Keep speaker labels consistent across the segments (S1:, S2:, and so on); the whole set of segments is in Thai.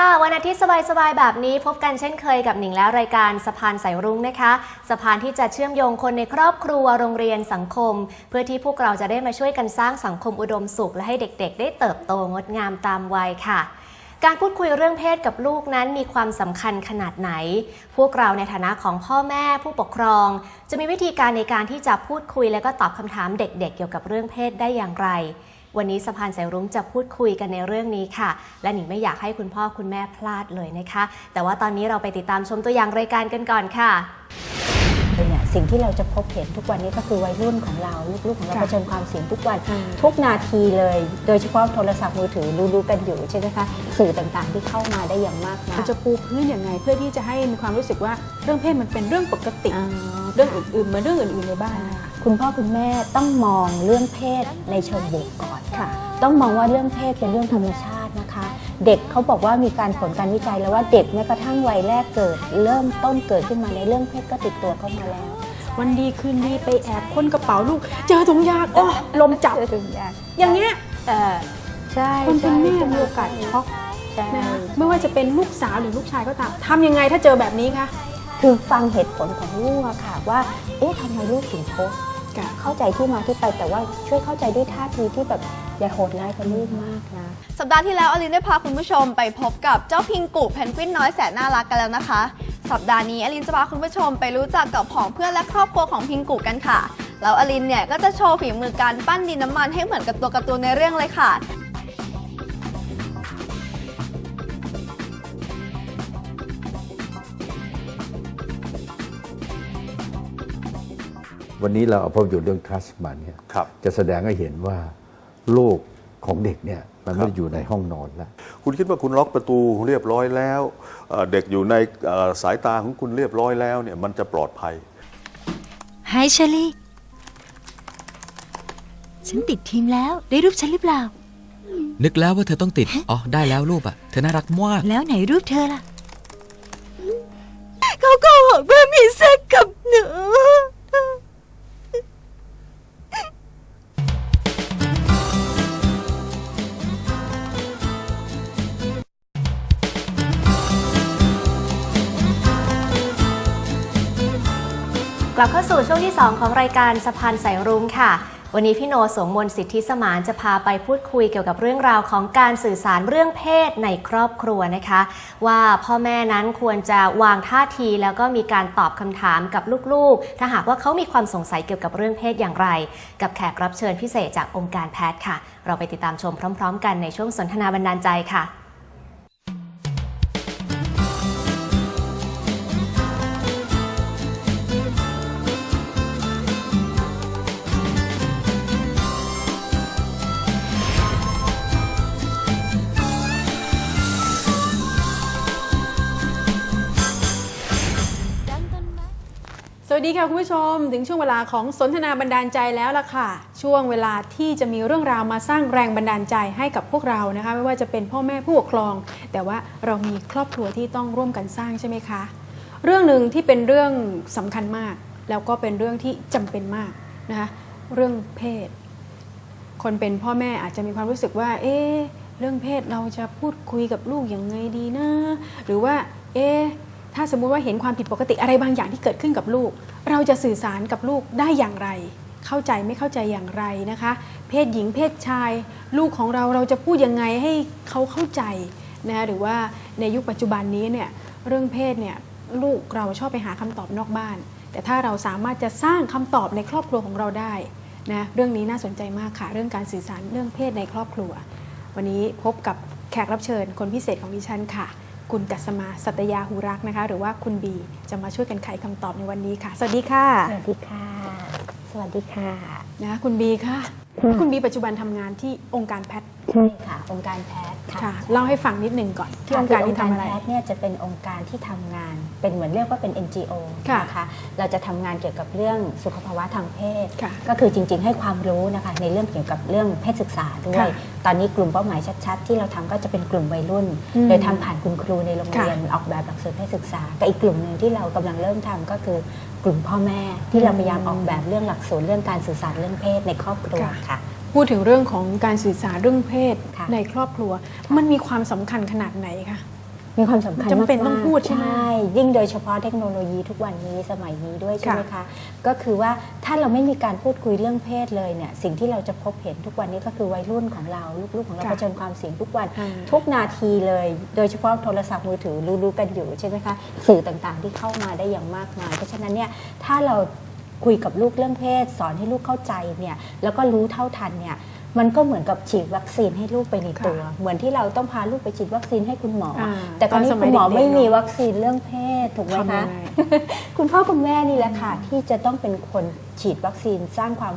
S1: วัสดีค่ะ วันอาทิตย์สบายๆ แบบนี้พบกันเช่นเคยกับหนิงและรายการสะพานสายรุ้งนะคะ สะพานที่จะเชื่อมโยงคนในครอบครัวโรงเรียนสังคม เพื่อที่พวกเราจะได้มาช่วยกันสร้างสังคมอุดมสุข และให้เด็กๆ ได้เติบโตงดงามตามวัยค่ะการพูดคุยเรื่องเพศกับลูกนั้นมีความสำคัญขนาดไหน พวกเราในฐานะของพ่อแม่ผู้ปกครอง จะมีวิธีการในการที่จะพูดคุยและก็ตอบคำถามเด็กๆ เกี่ยวกับเรื่องเพศได้อย่างไร วันนี้สะพานสายรุ้งจะพูดคุยกันในเรื่องนี้ค่ะ และหนิงไม่อยากให้คุณพ่อคุณแม่พลาดเลยนะคะ แต่ว่าตอนนี้เราไปติดตามชมตัวอย่างรายการกันก่อนค่ะ
S2: เนี่ยสิ่งที่เราจะพบเห็นทุกวันนี้ก็คือวัยรุ่นของเราลูกๆของเรา
S3: ค่ะ
S2: เผชิญความเสี่ยงทุกวัน
S3: อืม
S2: ทุกนาทีเลย โดยเฉพาะโทรศัพท์มือถือรู้ๆกันอยู่ใช่ไหมคะสื่อต่างๆที่เข้ามาได้อย่างมากมา
S3: เรา
S2: ย
S3: จะปูพื้นยังไง เพื่อที่จะให้มีความรู้สึกว่าเรื่องเพศมันเป็นเรื่องปกติ
S2: อ่า
S3: เรื่องอื่นๆเหมือนเรื่องอื่นๆในบ้านนะคะ
S2: คุณพ่อคุณแม่ต้องมองเรื่องเพศในเชิงบวกก่อน
S3: ค่ะ
S2: ต้องมองว่าเรื่องเพศเป็นเรื่องธรรมชาตินะคะ เด็กเขาบอกว่ามีการผลการวิจัยแล้วว่าเด็กแม้กระทั่งวัยแรกเกิด เริ่มต้นเกิดขึ้นมาในเรื่องเพศก็ติดตัวเข้ามาแล้ว
S3: วันดีคืนดีไปแอบค้นกระเป๋าลูก เจอถุงยางโอ้ลมจับ
S2: เจอถึงยาก
S3: อย่างเงี้ย
S2: เออใช่
S3: คนเป็นแม่
S2: ใช่
S3: มีโอกาสช็อก
S2: ใช่
S3: นะคะไม่ว่าจะเป็นลูกสาวหรือลูกชายก็ตามทำยังไงถ้าเจอแบบนี้คะ
S2: คือฟังเหตุผลของลูกอะค่ะว่า เอ๊ะทำไมลูกถึงโพสต์
S3: ค่ะ
S2: เข้าใจที่มาที่ไปแต่ว่าช่วยเข้าใจด้วยท่าทีที่แบบอย่าโหดร้ายกับลูกมากนะ
S4: สัปดาห์ที่แล้วอลินได้พาคุณผู้ชมไปพบกับเจ้าพิงกุเพนกวินน้อยแสนน่ารักกันแล้วนะคะ สัปดาห์นี้อลินจะพาคุณผู้ชมไปรู้จักกับผองเพื่อนและครอบครัวของพิงกุกันค่ะ แล้วอลินเนี่ยก็จะโชว์ฝีมือการปั้นดินน้ำมันให้เหมือนกับตัวการ์ตูนในเรื่องเลยค่ะ
S5: วันนี้เราเอาภาพยนตร์เรื่อง Trust มาเนี่ย
S6: ครับ
S5: จะแสดงให้เห็นว่าโลกของเด็กเนี่ยมันไม่ได้อยู่ในห้องนอนแล้ว
S6: คุณคิดว่าคุณล็อกประตูเรียบร้อยแล้วเอ่อเด็กอยู่ในเอ่อสายตาของคุณเรียบร้อยแล้วเนี่ยมันจะปลอดภัย
S7: ไฮเชอรี่ฉันติดทีมแล้วได้รูปฉันหรือเปล่า
S8: นึกแล้วว่าเธอต้องติด อ๋อ ได้แล้วรูปอะเธอน่ารักมาก
S7: แล้วไหนรูปเธอล่ะ
S1: ลับเข้าสู่ช่วงที่ 2 ของรายการสะพานสายรุ้งค่ะ วันนี้พี่โนสงมนสิทธิสมานจะพาไปพูดคุยเกี่ยวกับเรื่องราวของการสื่อสารเรื่องเพศในครอบครัวนะคะ ว่าพ่อแม่นั้นควรจะวางท่าทีแล้วก็มีการตอบคำถามกับลูกๆ ถ้าหากว่าเขามีความสงสัยเกี่ยวกับเรื่องเพศอย่างไร กับแขกรับเชิญพิเศษจากองค์การแพทย์ค่ะ เราไปติดตามชมพร้อม ๆ กันในช่วงสนทนาบันดาลใจค่ะ
S3: สวัสดีค่ะคุณผู้ชม ถึงช่วงเวลาของสนทนาบันดาลใจแล้วล่ะค่ะ ช่วงเวลาที่จะมีเรื่องราวมาสร้างแรงบันดาลใจให้กับพวกเรานะคะ ไม่ว่าจะเป็นพ่อแม่ผู้ปกครอง แต่ว่าเรามีครอบครัวที่ต้องร่วมกันสร้างใช่ไหมคะ เรื่องหนึ่งที่เป็นเรื่องสำคัญมาก แล้วก็เป็นเรื่องที่จำเป็นมากนะคะเรื่องเพศ คนเป็นพ่อแม่อาจจะมีความรู้สึกว่า เอ๊เรื่องเพศเราจะพูดคุยกับลูกอยังไงดีนะหรือว่า เอ๊ ถ้าสมมุติว่าเห็นความผิดปกติอะไรบางอย่างที่เกิดขึ้นกับลูก เราจะสื่อสารกับลูกได้อย่างไร เข้าใจไม่เข้าใจอย่างไรนะคะ เพศหญิงเพศชาย ลูกของเราเราจะพูดยังไงให้เขาเข้าใจนะคะหรือว่าในยุคปัจจุบันนี้เนี่ยเรื่องเพศเนี่ยลูกเราชอบไปหาคำตอบนอกบ้าน แต่ถ้าเราสามารถจะสร้างคำตอบในครอบครัวของเราได้นะเรื่องนี้น่าสนใจมากค่ะ เรื่องการสื่อสารเรื่องเพศในครอบครัว วันนี้พบกับแขกรับเชิญคนพิเศษของดิฉันค่ะ คุณกัสมาสัตยาหูรักนะคะ หรือว่าคุณบีจะมาช่วยกันไขคำตอบในวันนี้ค่ะ สวัสดีค่ะ
S2: สวัสดีค่ะ สวัสดีค่ะ
S3: นะคุณบีค่ะ
S2: ค่ะ
S3: คุณบีปัจจุบันทำงานที่องค์การแพทย์
S2: ใช่ค่ะ องค์การแพทย์ ค่ะ
S3: ค่ะเล่าให้ฟังนิดหนึ่งก่อน ที่องค์การที่ทำอะไร
S2: แพทย์เนี่ยจะเป็นองค์การที่ทำงานเป็นเหมือนเรียกว่าเป็น NGO
S3: ค่ะ
S2: นะคะเราจะทำงานเกี่ยวกับเรื่องสุขภาวะทางเพศ
S3: ค่ะ
S2: ก็คือจริง ๆ ให้ความรู้นะคะในเรื่องเกี่ยวกับเรื่องเพศศึกษาด้ว
S3: ค่ะ
S2: ยตอนนี้กลุ่มเป้าหมายชัดๆ ที่เราทำก็จะเป็นกลุ่มวัยรุ่น
S3: อืม
S2: โดยทำผ่านคุณครูในโรงเรียน
S3: ค่ะ
S2: ออกแบบหลักสูตรเพศศึกษากับอีกกลุ่มหนึ่งที่เรากำลังเริ่มทำก็คือกลุ่มพ่อแม่ที่เราพยายามออกแบบเรื่องหลักสูตรเรื่องการสื่อสารเรื่องเพศในครอบครัว
S3: ค่ะ
S2: ค่ะ
S3: พูดถึงเรื่องของการสื่อสารเรื่องเพศ
S2: ค่ะ
S3: ในครอบครัว มันมีความสำคัญขนาดไหนคะ
S2: มีความสำคัญ
S3: จำเป็น
S2: มากๆ
S3: ต้องพูดใช่ไหม
S2: ยิ่งโดยเฉพาะเทคโนโลยีทุกวันนี้สมัยนี้ด้วยใช่ไหมคะ ก็คือว่าถ้าเราไม่มีการพูดคุยเรื่องเพศเลยเนี่ยสิ่งที่เราจะพบเห็นทุกวันนี้ก็คือวัยรุ่นของเราลูกๆของเรา
S3: ค่ะ
S2: เผชิญความเสี่ยงทุกวัน
S3: อ่า
S2: ทุกนาทีเลย โดยเฉพาะโทรศัพท์มือถือรู้ๆกันอยู่ใช่ไหมคะสื่อต่างๆที่เข้ามาได้อย่างมากมาย เพราะฉะนั้นเนี่ยถ้าเรา คุยกับลูกเรื่องเพศ สอนให้ลูกเข้าใจเนี่ยแล้วก็รู้เท่าทันเนี่ยมันก็เหมือนกับฉีดวัคซีนให้ลูกไปในตัว เหมือนที่เราต้องพาลูกไปฉีดวัคซีนให้คุณหมออ
S3: อ่า
S2: แต่ตอนนี้
S3: ตอนสมั
S2: คุ
S3: ย
S2: ณหมอ
S3: เด็กๆ
S2: ไม่มี
S3: เนอะ
S2: วัคซีนเรื่องเพศถูกไหม
S3: ทำยั
S2: คะ
S3: งไง
S2: คุณพ่อคุณแม่นี่แหละค่ะที่จะต้องเป็นคนฉีดวัคซีนสร้างความ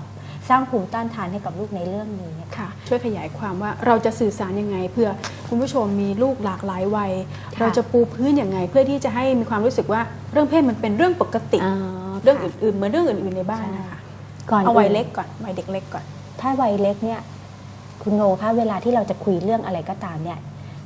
S2: สร้างภูมิต้านทานให้กับลูกในเรื่องนี้นะคะ
S3: ค่ะ ช่วยขยายความว่าเราจะสื่อสารยังไงเพื่อคุณผู้ชมมีลูกหลากหลายวัย
S2: ค่ะ
S3: เราจะปูพื้นยังไง เพื่อที่จะให้มีความรู้สึกว่าเรื่องเพศมันเป็นเรื่องปกติ
S2: อ๋อ
S3: เรื่อง
S2: ค่ะ
S3: อื่นๆเหมือนเรื่องอื่นๆในบ้านนะคะ
S2: ก่อน
S3: เอาวัย
S2: อื่น
S3: เล็กก่อนวัยเด็กเล็กก่อน
S2: ถ้าวัยเล็กเนี่ยคุณโนคะเวลาที่เราจะคุยเรื่องอะไรก็ตามเนี่ย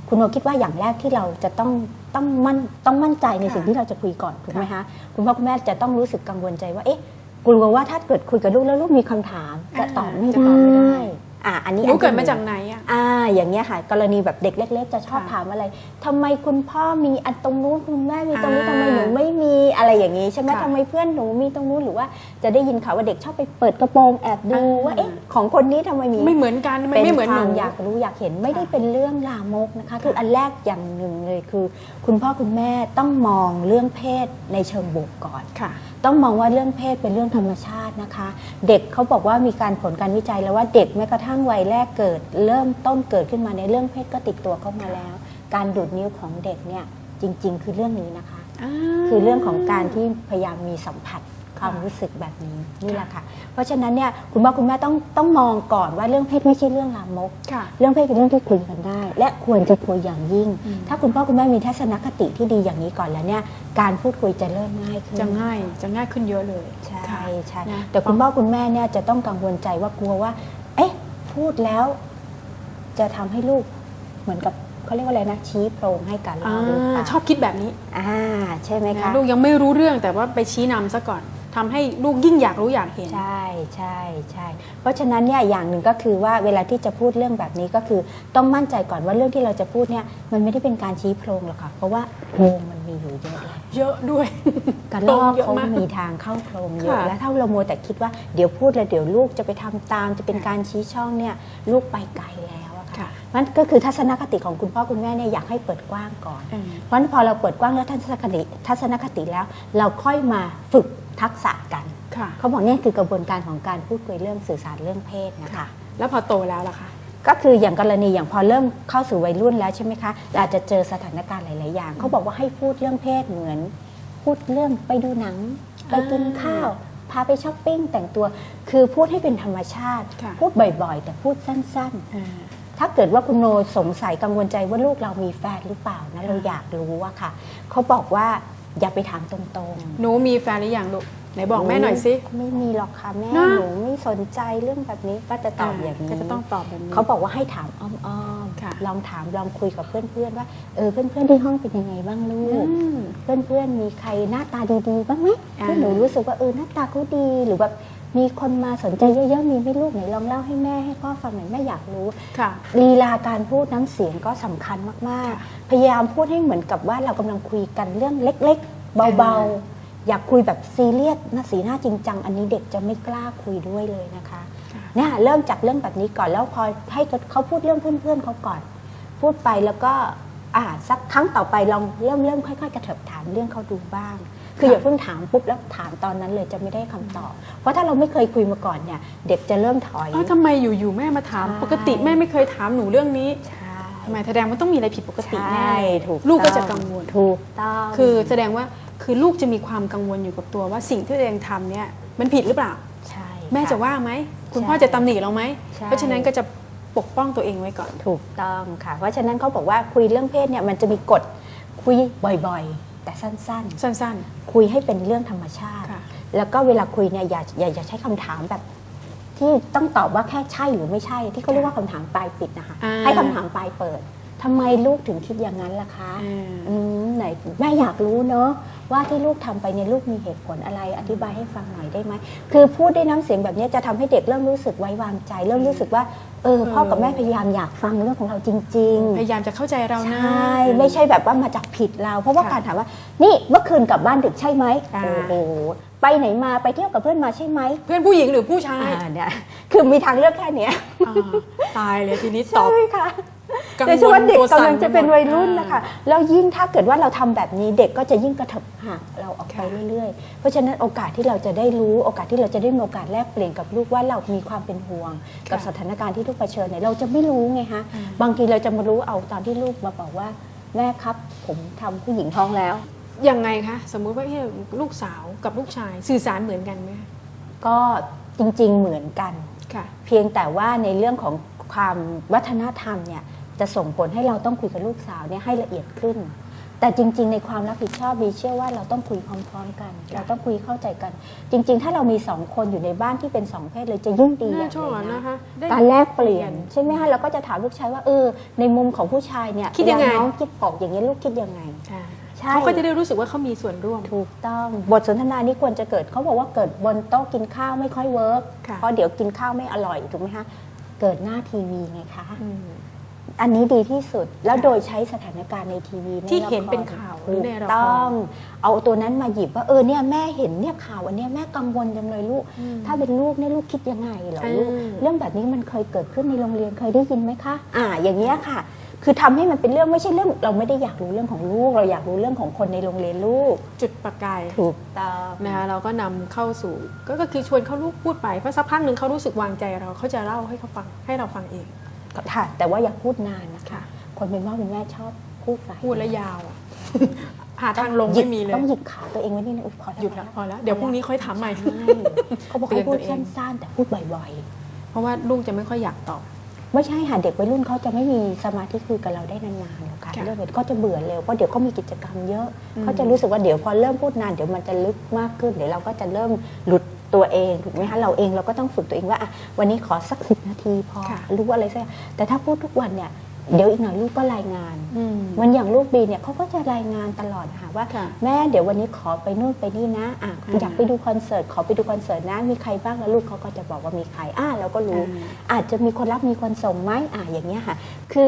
S2: คุณโนคิดว่าอย่างแรกที่เราจะต้องต้องมั่นต้องมั่นใจใน
S3: ค่ะ
S2: สิ่งที่เราจะคุยก่อนถูกไหมคะคุณพ่อคุณแม่จะต้องรู้สึกกังวลใจว่าเอ๊ะ กลัวว่าถ้าเกิดคุยกับลูกแล้วลูกมีคำถามจะตอบไม่
S3: จะตอบไม่ได้
S2: ได้อะอันนี้
S3: รู้
S2: อันที่
S3: เกิดมา
S2: หนึ่ง
S3: จากไหนอะ
S2: อ่า อย่างเงี้ยค่ะกรณีแบบเด็กเล็ก ๆ จะชอบ
S3: ค่ะ
S2: ถามอะไรทำไมคุณพ่อมีอันตรงนู้นคุณแม่มีตรงนี้
S3: อ่า
S2: ทำไมหนูไม่มีอะไรอย่างงี้ใช่ไหม
S3: ค่ะ
S2: ทำไมเพื่อนหนูมีตรงนู้นหรือว่าจะได้ยินข่าวว่าเด็กชอบไปเปิดกระโปรงแอบดู
S3: อ่า
S2: ว่าเอ๊ะของคนนี้ทำไมมี
S3: ไม่เหมือนกันทำไม
S2: เป็น
S3: ไม่เหมือน
S2: ค
S3: ห
S2: วา
S3: นู
S2: มอยากรู้อยากเห็นไม่ได้
S3: ค่ะ
S2: เป็นเรื่องลามกนะคะคืออันแรกอย่างหนึ่งเลยคือ คุณพ่อคุณแม่ต้องมองเรื่องเพศในเชิงบวกก่อน
S3: ค่ะ
S2: ต้องมองว่าเรื่องเพศเป็นเรื่องธรรมชาตินะคะ เด็กเขาบอกว่ามีการผลการวิจัยแล้วว่าเด็กแม้กระทั่งวัยแรกเกิด เริ่มต้นเกิดขึ้นมาในเรื่องเพศก็ติดตัวเข้ามาแล้ว การดูดนิ้วของเด็กเนี่ยจริง ๆ คือเรื่องนี้นะคะ คือเรื่องของการที่พยายามมีสัมผัส ความรู้สึกแบบนี้นี่แหละค่ะ เพราะฉะนั้นเนี่ยคุณพ่อคุณแม่ต้องต้องมองก่อนว่าเรื่องเพศไม่ใช่เรื่องลามก
S3: ค่ะ
S2: เรื่องเพศเป็นเรื่องที่คุยกันได้ และควรจะคุยอย่างยิ่ง
S3: อืม
S2: ถ้าคุณพ่อคุณแม่มีทัศนคติที่ดีอย่างนี้ก่อนแล้วเนี่ยการพูดคุยจะเริ่มง่ายขึ้น
S3: จะง่ายจะง่ายขึ้นเยอะเลย
S2: ใช่
S3: ค่ะ
S2: ใช่
S3: นะ
S2: แต่คุณพ่อคุณแม่เนี่ยจะต้องกังวลใจว่ากลัวว่า เอ๊ะพูดแล้ว จะทำให้ลูกเหมือนกับเขาเรียกว่าอะไรนะชี้โพรงให้กัน
S3: อ่า
S2: เราหรือเปล่า
S3: ชอบคิดแบบนี้
S2: อ่าใช่ไหม
S3: นะคะ
S2: คะ
S3: ลูกยังไม่รู้เรื่องแต่ว่าไปชี้นำซะก่อน ทำให้ลูกยิ่งอยากรู้อยากเห็น
S2: ใช่ใช่ใช่เพราะฉะนั้นเนี่ยอย่างหนึ่งก็คือว่าเวลาที่จะพูดเรื่องแบบนี้ก็คือต้องมั่นใจก่อนว่าเรื่องที่เราจะพูดเนี่ยมันไม่ได้เป็นการชี้โพรงหรอกค่ะ เพราะว่าโพรงมันมีอยู่เยอะแล้ว
S3: เยอะด้วย
S2: กระลอก
S3: เยอะ
S2: เขา
S3: มาก
S2: มีทางเข้าโพรงเยอะ
S3: ค่ะ
S2: แล้วถ้าเราโมวแต่คิดว่าเดี๋ยวพูดแล้วเดี๋ยวลูกจะไปทำตามจะเป็นการชี้ช่องเนี่ยลูกไปไกลแล้วอะค่ะ
S3: ค่ะ
S2: มันก็คือทัศนคติของคุณพ่อคุณแม่เนี่ยอยากให้เปิดกว้างก่อน
S3: อืม
S2: เพราะฉะนั้นพอเราเปิดกว้างแล้วทัศนคติทัศนคติแล้ว เราค่อยมาฝึก ทักษะกัน
S3: ค่ะ
S2: เขาบอกเนี่ยคือกระบวนการของการพูดคุยเรื่องสื่อสารเรื่องเพศนะคะ
S3: แล้วพอโตแล้วล่ะคะ
S2: ก็คืออย่างกรณีอย่างพอเริ่มเข้าสู่วัยรุ่นแล้วใช่ไหมคะเราอาจจะเจอสถานการณ์หลาย ๆ อย่าง เขาบอกว่าให้พูดเรื่องเพศเหมือน พูดเรื่องไปดูหนัง ไปกินข้าว พาไปช้อปปิ้งแต่งตัว คือพูดให้เป็นธรรมชาติ
S3: ค่ะ
S2: พูดบ่อย ๆ แต่พูดสั้น
S3: อ่า
S2: ๆถ้าเกิดว่าคุณโนสงสัยกังวลใจว่าลูกเรามีแฟนหรือเปล่านะเราอยากรู้อะค่ะ เขาบอกว่า อย่าไปถามตรงๆ
S3: หนูมีแฟนหรือยังลูกไหนบอกแม่หน่อยสิ
S2: ไม่มีหรอกค่ะแม่
S3: นะ
S2: หนูไม่สนใจเรื่องแบบนี้ก็จะตอบอย่างนี้
S3: ก็จะต้องตอบแบบนี้
S2: เขาบอกว่าให้ถามอ้อม
S3: ค่ะ
S2: ๆลองถามลองคุยกับเพื่อนๆว่าเออเพื่อนๆที่ห้องเป็นยังไงบ้างลู
S3: อื
S2: ก
S3: ม
S2: เพื่อนๆ มีใครหน้าตาดีๆ บ้างไหม
S3: อ่า
S2: ที่หนูรู้สึกว่าเออหน้าตาเขาดีหรือแบบ มีคนมาสนใจเยอะๆ มีไหม่ลูกไหนลองเล่าให้แม่ให้พ่อฟังหน่อยแม่อยากรู้
S3: ค่ะ
S2: ลีลาการพูดน้ำเสียงก็สำคัญมาก
S3: ค่ะ
S2: ๆพยายามพูดให้เหมือนกับว่าเรากำลังคุยกันเรื่องเล็กๆ เบา
S3: อ่า
S2: ๆอยากคุยแบบซีเรียสหน้าสีหน้าจริงจัง อันนี้เด็กจะไม่กล้าคุยด้วยเลยนะคะ
S3: ค่ะ
S2: เนี่ยเริ่มจากเรื่องแบบนี้ก่อนแล้วพอให้เขาพูดเรื่องเพื่อนๆเขาก่อน พูดไปแล้วก็อ่าสักครั้งต่อไปลองเริ่มเริ่มค่อยๆ กระเถิบถามเรื่องเขาดูบ้าง คืออย่าเพิ่งถามปุ๊บแล้วถามตอนนั้นเลยจะไม่ได้คำตอบ เพราะถ้าเราไม่เคยคุยมาก่อนเนี่ยเด็กจะเริ่มถอย
S3: เอ้าทำไมอยู่ๆแม่มาถาม
S2: ใช่
S3: ปกติแม่ไม่เคยถามหนูเรื่องนี้
S2: ใช่
S3: ทำไมแสดงว่าต้องมีอะไรผิดปกติแน่
S2: ใช่
S3: เลย
S2: ถูก
S3: ลูกก็
S2: ต้อง
S3: จะกังวล
S2: ถูกต้อง
S3: คือแสดงว่าคือลูกจะมีความกังวลอยู่กับตัวว่าสิ่งที่ตัวเองทำเนี่ยมันผิดหรือเปล่า
S2: ใช่
S3: แม่
S2: ค่
S3: จะว่าไหมคุณ
S2: ใช่
S3: พ่อจะตำหนิเราไหม
S2: ใช่
S3: เพราะฉะนั้นก็จะปกป้องตัวเองไว้ก่อน
S2: ถูกต้องค่ะ เพราะฉะนั้นเขาบอกว่าคุยเรื่องเพศเนี่ยมันจะมีกฎคุยบ่อยๆ แต่สั้น
S3: สั้น
S2: ๆคุยให้เป็นเรื่องธรรมชาติ
S3: ค่ะ
S2: แล้วก็เวลาคุยเนี่ยอย่าอย่าอย่าใช้คำถามแบบ ที่ต้องตอบว่าแค่ใช่หรือไม่ใช่ ที่เขาเรียกว่าคำถามปลายปิดนะคะ
S3: อ่า
S2: ให้คำถามปลายเปิด ทำไมลูกถึงคิดอย่างนั้นล่ะคะ
S3: อ่า
S2: อืมไหนแม่อยากรู้เนาะว่าที่ลูกทำไปเนี่ยลูกมีเหตุผลอะไร อธิบายให้ฟังหน่อยได้ไหมคือพูดด้วยน้ำเสียงแบบนี้จะทำให้เด็กเริ่มรู้สึกไว้วางใจ เริ่มรู้สึกว่าเออพ่อกับแม่พยายามอยากฟังเรื่องของเราจริง ๆ
S3: พยายามจะเข้าใจเรานะ
S2: ใช่ไม่ใช่แบบว่ามาจากผิดเรา เพราะว่า
S3: ค่ะ
S2: การถามว่า นี่เมื่อคืนกลับบ้านดึกใช่ไหม
S3: อ่า
S2: โอ้โหไปไหนมาไปเที่ยวกับเพื่อนมาใช่ไหม
S3: เพื่อนผู้หญิงหรือผู้ชาย
S2: อ่าเนี่ยคือมีทางเลือกแค่เนี้ย
S3: อ่าตายเลยทีนี้ตอบ
S2: ใช่ค่ะ
S3: กังวล
S2: โดยเฉพาะเด็ก
S3: ตัวสั่
S2: กำลังจะเป็นวัยรุ่น
S3: ไปหมด
S2: นะคะแล้วยิ่งถ้าเกิดว่าเราทำแบบนี้เด็กก็จะยิ่งกระเถิบห่างเราออกไปเรื่อยๆ เพราะฉะนั้นโอกาสที่เราจะได้รู้โอกาสที่เราจะได้มีโอกาสแลกเปลี่ยนกับลูกว่าเรามีความเป็นห่วง กับสถานการณ์ที่ลูกเผชิญเนี่ยเราจะไม่รู้ไงฮะบางทีเราจะมารู้เอาตอนที่ลูกมาบอกว่าแม่ครับ ผมทำผู้หญิงท้องแล้ว
S3: ยังไงคะสมมุติว่าเอ๊ะลูกสาวกับลูกชายสื่อสารเหมือนกันไหมคะ
S2: ก็จริงๆเหมือนกัน
S3: ค่ะ
S2: เพียงแต่ว่าในเรื่องของความวัฒนธรรมเนี่ย จะส่งผลให้เราต้องคุยกับลูกสาวเนี่ยให้ละเอียดขึ้น แต่จริง ๆ ในความรับผิดชอบบีเชื่อว่าเราต้องคุยพร้อม ๆ กัน เราต้องคุยเข้าใจกัน จริง ๆ ถ้าเรามีสองคนอยู่ในบ้านที่เป็นสองเพศเลยจะยิ่งดีอ
S3: น่า
S2: ย่าง
S3: ชอบ
S2: เลย
S3: นะ
S2: นะคะ
S3: ได้
S2: การแลกเปลี่ยนใช่ไหมคะเราก็จะถามลูกชายว่าเออในมุมของผู้ชายเนี่ย
S3: คิดยังไง
S2: เวลาน้องคิดออกอย่างนี้ยลูกคิดยังไง
S3: อ่า
S2: ใช่
S3: เขาก็จะได้รู้สึกว่าเขามีส่วนร่วม
S2: ถูกต้องบทสนทนานี้ควรจะเกิดเขาบอกว่าเกิดบนโต๊ะกินข้าวไม่ค่อยเวิร์ก
S3: ค่ะ
S2: เพราะเดี๋ยวกินข้าวไม่อร่อยถูกไหมคะเกิดหน้าทีวีไงคะ
S3: อืม
S2: อันนี้ดีที่สุดแล้ว
S3: ค่ะ
S2: โดยใช้สถานการณ์ในทีวี
S3: ที่
S2: ใละคร
S3: เห็นเป็นข่าวหรือ
S2: ถูก
S3: ในละคร
S2: ต้อง เอาตัวนั้นมาหยิบว่าเออเนี่ยแม่เห็นเนี่ยข่าวอันเนี้ยแม่กังวลจังเลยลูก ถ้าเป็นลูกเนี่ยลูกคิดยังไงเหรอลูก
S3: อืม
S2: เรื่องแบบนี้มันเคยเกิดขึ้นในโรงเรียนเคยได้ยินไหมคะอ่าอย่างเงี้ยค่ะ คือทำให้มันเป็นเรื่องไม่ใช่เรื่อง เราไม่ได้อยากรู้เรื่องของลูก เราอยากรู้เรื่องของคนในโรงเรียนลูก
S3: จุดประกาย
S2: ถูกต้อง
S3: นะคะเราก็นำเข้าสู่ก็ก็คือชวนเขาลูกพูดไปเพราะสักพักหนึ่งเขารู้สึกวางใจเราเขาจะเล่าให้เขาฟังให้เราฟังเอง
S2: ค่ะ แต่ว่าอย่าพูดนานนะคะ
S3: ค่ะ
S2: คนเป็นพ่อเป็นแม่ชอบพูดไป
S3: พูดแล้วยาวอะหาทางลง
S2: หยิบ
S3: ไม่มีเลย
S2: ต้องหยิบขาตัวเองไว้นิดนึงอุ๊ยพอแล้ว
S3: หยุดแล้วพอแล้ว เดี๋ยวพรุ่งนี้ค่อยถามใหม่
S2: ใช่เขาบอกให้พูดสั้นๆแต่พูดบ่อย
S3: เพราะว่าลูกจะไม่ค่อยอยากตอบ
S2: ๆไม่ใช่ค่ะเด็กวัยรุ่นเขาจะไม่มีสมาธิคุยกับเราได้นานๆหรอกค่ะ
S3: ค่ะ
S2: เรื่องแบบเขาจะเบื่อเร็วเพราะเดี๋ยวเขามีกิจกรรมเยอะ
S3: อืม
S2: เขาจะรู้สึกว่าเดี๋ยวพอเริ่มพูดนานเดี๋ยวมันจะลึกมากขึ้นเดี๋ยวเราก็จะเริ่มหลุด ตัวเองถูกไหมคะเราเองเราก็ต้องฝึกตัวเองว่าอะวันนี้ขอสักสิบนาทีพอ
S3: ค่ะ
S2: รู้อะไรสักอย่างแต่ถ้าพูดทุกวันเนี่ยเดี๋ยวอีกหน่อยลูกก็รายงาน
S3: อืม
S2: มันอย่างลูกบีเนี่ยเขาก็จะรายงานตลอดค่ะว่า
S3: ค่ะ
S2: แม่เดี๋ยววันนี้ขอไปนู่นไปนี่นะอะ
S3: อ่า
S2: อยากไปดูคอนเสิร์ตขอไปดูคอนเสิร์ตนะมีใครบ้างแล้วลูกเขาก็จะบอกว่ามีใครอ่าเราก็รู้
S3: อ่า
S2: อาจจะมีคนรับมีคนส่งไหมอ่าอย่างเงี้ยค่ะ คือ